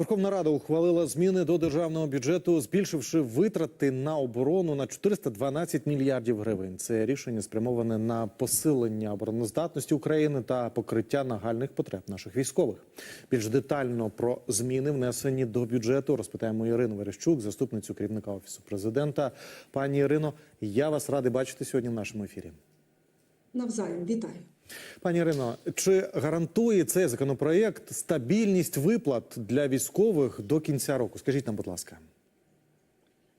Верховна Рада ухвалила зміни до державного бюджету, збільшивши витрати на оборону на 412 мільярдів гривень. Це рішення спрямоване на посилення обороноздатності України та покриття нагальних потреб наших військових. Більш детально про зміни, внесені до бюджету, розпитаємо Ірину Верещук, заступницю керівника офісу президента. Пані Ірино, я вас радий бачити сьогодні в нашому ефірі. Навзаєм вітаю. Пані Ірино, чи гарантує цей законопроєкт стабільність виплат для військових до кінця року? Скажіть нам, будь ласка.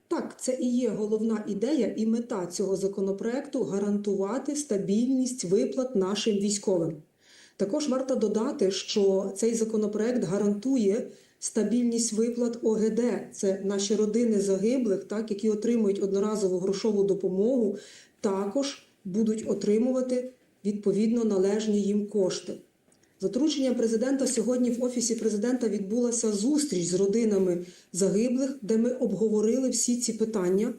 Так, це і є головна ідея і мета цього законопроекту гарантувати стабільність виплат нашим військовим. Також варто додати, що цей законопроект гарантує стабільність виплат ОГД. Це наші родини загиблих, так які отримують одноразову грошову допомогу, також будуть отримувати відповідно належні їм кошти. За дорученням президента сьогодні в офісі президента відбулася зустріч з родинами загиблих, де ми обговорили всі ці питання.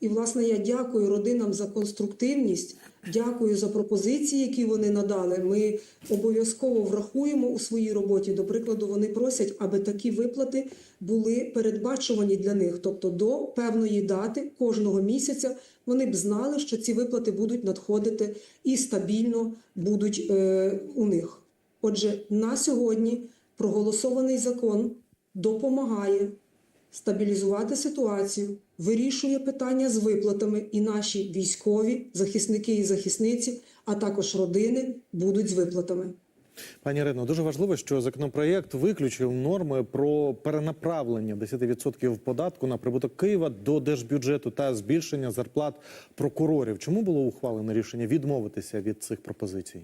І, власне, я дякую родинам за конструктивність, дякую за пропозиції, які вони надали. Ми обов'язково врахуємо у своїй роботі. До прикладу, вони просять, аби такі виплати були передбачувані для них. Тобто до певної дати кожного місяця вони б знали, що ці виплати будуть надходити і стабільно будуть е, у них. Отже, на сьогодні проголосований закон допомагає стабілізувати ситуацію, вирішує питання з виплатами, і наші військові, захисники і захисниці, а також родини будуть з виплатами. Пані Ірино, дуже важливо, що законопроєкт виключив норми про перенаправлення 10% податку на прибуток Києва до держбюджету та збільшення зарплат прокурорів. Чому було ухвалене рішення відмовитися від цих пропозицій?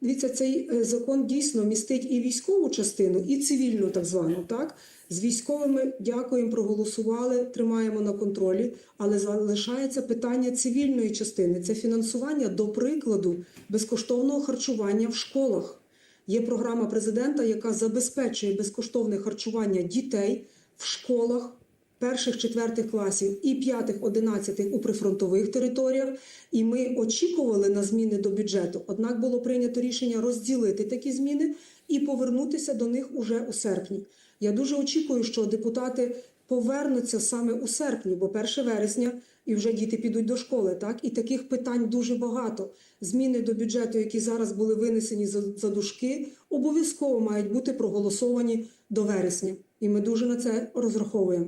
Дивіться, цей е, закон дійсно містить і військову частину, і цивільну, так звану. Так з військовими дякуємо, проголосували, тримаємо на контролі. Але залишається питання цивільної частини. Це фінансування, до прикладу, безкоштовного харчування в школах. Є програма президента, яка забезпечує безкоштовне харчування дітей в школах перших, четвертих класів і п'ятих, одинадцятих у прифронтових територіях. І ми очікували на зміни до бюджету. Однак було прийнято рішення розділити такі зміни і повернутися до них уже у серпні. Я дуже очікую, що депутати повернуться саме у серпні, бо 1 вересня і вже діти підуть до школи. Так і таких питань дуже багато. Зміни до бюджету, які зараз були винесені за, за дужки, обов'язково мають бути проголосовані до вересня. І ми дуже на це розраховуємо.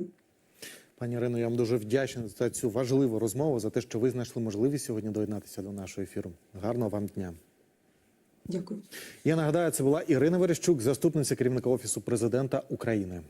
Пані Ірино, я вам дуже вдячний за цю важливу розмову, за те, що ви знайшли можливість сьогодні доєднатися до нашого ефіру. Гарного вам дня. Дякую. Я нагадаю, це була Ірина Верещук, заступниця керівника офісу президента України.